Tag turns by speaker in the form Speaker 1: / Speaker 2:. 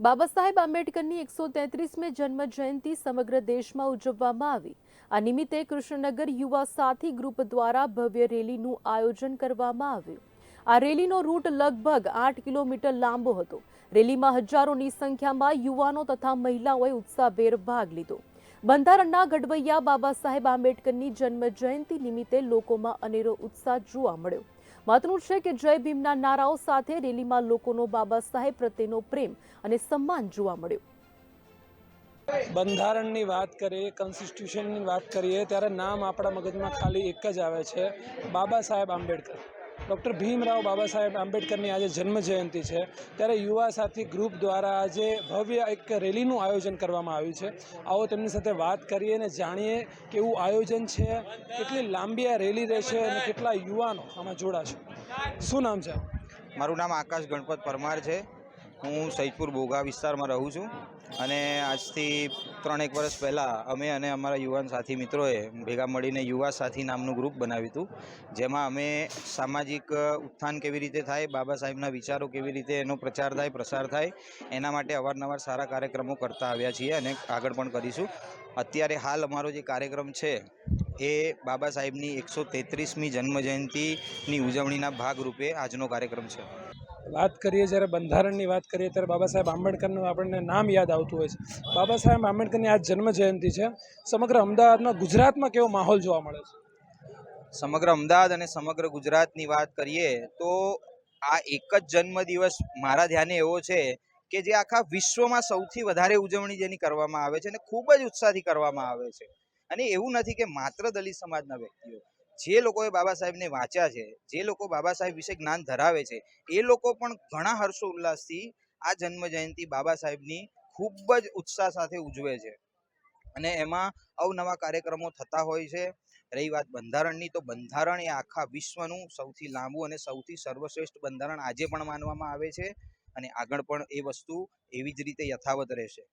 Speaker 1: બાબા સાહેબ આંબેડકરની એકસો તેત્રીસમી જન્મ જયંતિ સમગ્ર દેશમાં ઉજવવામાં આવી. આ નિમિત્તે કૃષ્ણનગર યુવા સાથી ગ્રુપ દ્વારા ભવ્ય રેલીનું આયોજન કરવામાં આવ્યું. આ રેલીનો રૂટ લગભગ આઠ કિલોમીટર લાંબો હતો. રેલીમાં હજારોની સંખ્યામાં યુવાનો તથા મહિલાઓએ ઉત્સાહભેર ભાગ લીધો. બંધારણના ઘડવૈયા બાબા સાહેબ આંબેડકરની જન્મ જયંતિ નિમિત્તે લોકોમાં અનેરો ઉત્સાહ જોવા મળ્યો. મહત્વનું છે કે જય ભીમના નારાઓ સાથે રેલીમાં લોકોનો બાબા સાહેબ પ્રત્યેનો પ્રેમ અને સન્માન જોવા મળ્યું.
Speaker 2: બંધારણની વાત કરીએ કોન્સ્ટિટ્યુશનની વાત કરીએ, ત્યારે નામ આપણા મગજમાં ખાલી એક જ આવે છે, બાબા સાહેબ આંબેડકર. ડૉક્ટર ભીમરાવ બાબા સાહેબ આંબેડકરની આજે જન્મ જયંતિ છે. ત્યારે યુવા સાથી ગ્રુપ દ્વારા આજે ભવ્ય એક રેલીનું આયોજન કરવામાં આવ્યું છે. આવો તેમની સાથે વાત કરીએ અને જાણીએ કેવું આયોજન છે, કેટલી લાંબી આ રેલી રહેશે અને કેટલા યુવાનો આમાં જોડાશે. શું નામ છે?
Speaker 3: મારું નામ આકાશ ગણપત પરમાર છે. હું સૈદપુર બોગા વિસ્તારમાં રહું છું અને આજથી ત્રણેક વર્ષ પહેલાં અમે અને અમારા યુવાન સાથી મિત્રોએ ભેગા મળીને યુવા સાથી નામનું ગ્રુપ બનાવ્યું હતું, જેમાં અમે સામાજિક ઉત્થાન કેવી રીતે થાય, બાબા સાહેબના વિચારો કેવી રીતે એનો પ્રચાર થાય, પ્રસાર થાય, એના માટે અવારનવાર સારા કાર્યક્રમો કરતા આવ્યા છીએ અને આગળ પણ કરીશું. અત્યારે હાલ અમારો જે કાર્યક્રમ છે, એ બાબા સાહેબની એકસો તેત્રીસમી જન્મજયંતિની ઉજવણીના ભાગરૂપે આજનો કાર્યક્રમ છે.
Speaker 2: વાત કરીએ, જ્યારે બંધારણની વાત કરીએ, ત્યારે બાબા સાહેબ આંબેડકરનું આપણને નામ યાદ આવતું હોય છે. બાબા સાહેબ આંબેડકરની આજ જન્મ જયંતિ છે. સમગ્ર અમદાવાદમાં ગુજરાતમાં કેવો માહોલ જોવા મળે છે?
Speaker 3: સમગ્ર અમદાવાદ અને સમગ્ર ગુજરાતની વાત કરીએ, તો આ એક જ જન્મદિવસ મારા ધ્યાને એવો છે કે જે આખા વિશ્વમાં સૌથી વધારે ઉજવણી જેની કરવામાં આવે છે અને ખૂબ જ ઉત્સાહથી કરવામાં આવે છે. અને એવું નથી કે માત્ર દલિત સમાજના વ્યક્તિઓ. જે લોકોએ બાબા સાહેબને વાંચ્યા છે, જે લોકો બાબા સાહેબ વિશે જ્ઞાન ધરાવે છે, એ લોકો પણ ઘણા હર્ષોલ્લાસથી આ જન્મ જયંતિ બાબા સાહેબની ખૂબ જ ઉત્સાહ સાથે ઉજવે છે. અને એમાં અવનવા કાર્યક્રમો થતા હોય છે. રહી વાત બંધારણની, તો બંધારણ એ આખા વિશ્વનું સૌથી લાંબુ અને સૌથી સર્વશ્રેષ્ઠ બંધારણ આજે પણ માનવામાં આવે છે. અને આગળ પણ એ વસ્તુ એવી જ રીતે યથાવત રહેશે.